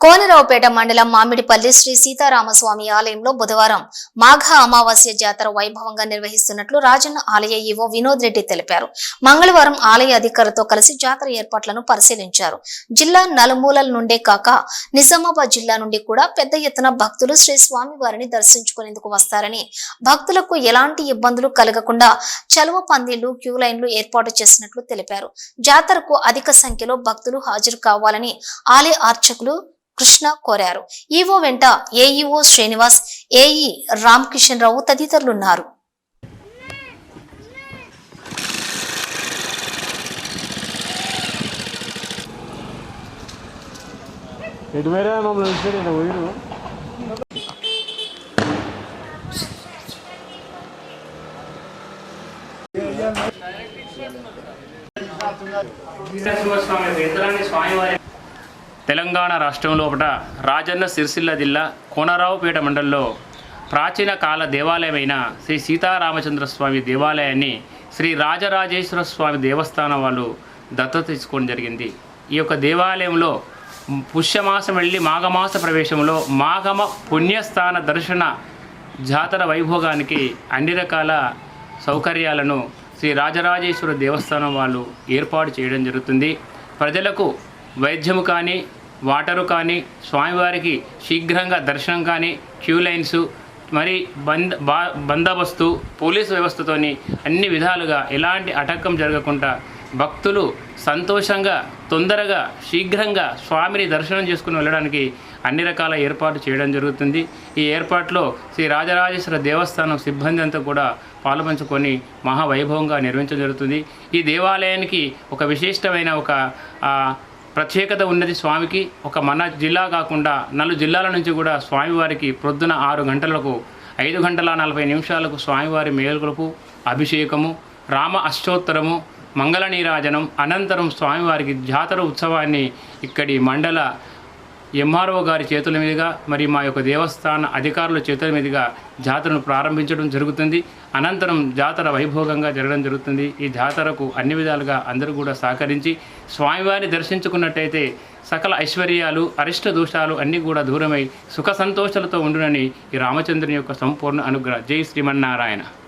కోనరావుపేట మండలం మామిడిపల్లి శ్రీ సీతారామస్వామి ఆలయంలో బుధవారం మాఘ అమావాస్య జాతర వైభవంగా నిర్వహిస్తున్నట్లు రాజన్న ఆలయ ఈవో వినోద్ రెడ్డి తెలిపారు. మంగళవారం ఆలయ అధికారులతో కలిసి జాతర ఏర్పాట్లను పరిశీలించారు. జిల్లా నలుమూలల నుండే కాక నిజామాబాద్ జిల్లా నుండి కూడా పెద్ద ఎత్తున భక్తులు శ్రీ స్వామివారిని దర్శించుకునేందుకు వస్తారని భక్తులకు ఎలాంటి ఇబ్బందులు కలగకుండా చలువ పందిళ్ళు క్యూ లైన్లు ఏర్పాటు చేసినట్లు తెలిపారు. జాతరకు అధిక సంఖ్యలో భక్తులు హాజరు కావాలని ఆలయ అర్చకులు కృష్ణ కోరారు. ఈవో వెంట ఏఈఓ శ్రీనివాస్ ఏఈ రామకిషన్ రావు తదితరులున్నారు. ఎటు మేరే మమ్మల్ని ఉంచాడు ఈయన పోయిరు తెలంగాణ రాష్ట్రం లోపల రాజన్న సిరిసిల్ల జిల్లా కోనరావుపేట మండలంలో ప్రాచీన కాల దేవాలయమైన శ్రీ సీతారామచంద్ర స్వామి దేవాలయాన్ని శ్రీ రాజరాజేశ్వర స్వామి దేవస్థానం వాళ్ళు దత్తత తీసుకోవడం జరిగింది. ఈ యొక్క దేవాలయంలో పుష్యమాసం వెళ్ళి మాఘమాస ప్రవేశంలో మాఘమ పుణ్యస్థాన దర్శన జాతర వైభోగానికి అన్ని రకాల సౌకర్యాలను శ్రీ రాజరాజేశ్వర దేవస్థానం వాళ్ళు ఏర్పాటు చేయడం జరుగుతుంది. ప్రజలకు వైద్యము కానీ వాటరు కానీ స్వామివారికి శీఘ్రంగా దర్శనం కానీ క్యూ లైన్స్ మరి బంద బా బందోబస్తు పోలీసు వ్యవస్థతోని అన్ని విధాలుగా ఎలాంటి అటకం జరగకుండా భక్తులు సంతోషంగా తొందరగా శీఘ్రంగా స్వామిని దర్శనం చేసుకుని వెళ్ళడానికి అన్ని రకాల ఏర్పాటు చేయడం జరుగుతుంది. ఈ ఏర్పాట్లో శ్రీ రాజరాజేశ్వర దేవస్థానం సిబ్బంది అంతా కూడా పాలుపంచుకొని మహావైభవంగా నిర్వహించడం జరుగుతుంది. ఈ దేవాలయానికి ఒక విశిష్టమైన ఒక ప్రత్యేకత ఉన్నది స్వామికి. ఒక మన జిల్లా కాకుండా నలు జిల్లాల నుంచి కూడా స్వామివారికి ప్రొద్దున ఆరు గంటలకు ఐదు గంటల నలభై నిమిషాలకు స్వామివారి మేలుకొలుపు అభిషేకము రామ అష్టోత్తరము మంగళ నీరాజనం అనంతరం స్వామివారికి జాతర ఉత్సవాన్ని ఇక్కడి మండల ఎంఆర్ఓ గారి చేతుల మీదుగా మరి మా యొక్క దేవస్థాన అధికారుల చేతుల మీదుగా జాతరను ప్రారంభించడం జరుగుతుంది. అనంతరం జాతర వైభోగంగా జరగడం జరుగుతుంది. ఈ జాతరకు అన్ని విధాలుగా అందరూ కూడా సహకరించి స్వామివారిని దర్శించుకున్నట్టయితే సకల ఐశ్వర్యాలు అరిష్ట దోషాలు అన్నీ కూడా దూరమై సుఖ సంతోషాలతో ఉండునని ఈ రామచంద్రుని యొక్క సంపూర్ణ అనుగ్రహ. జై శ్రీమన్నారాయణ.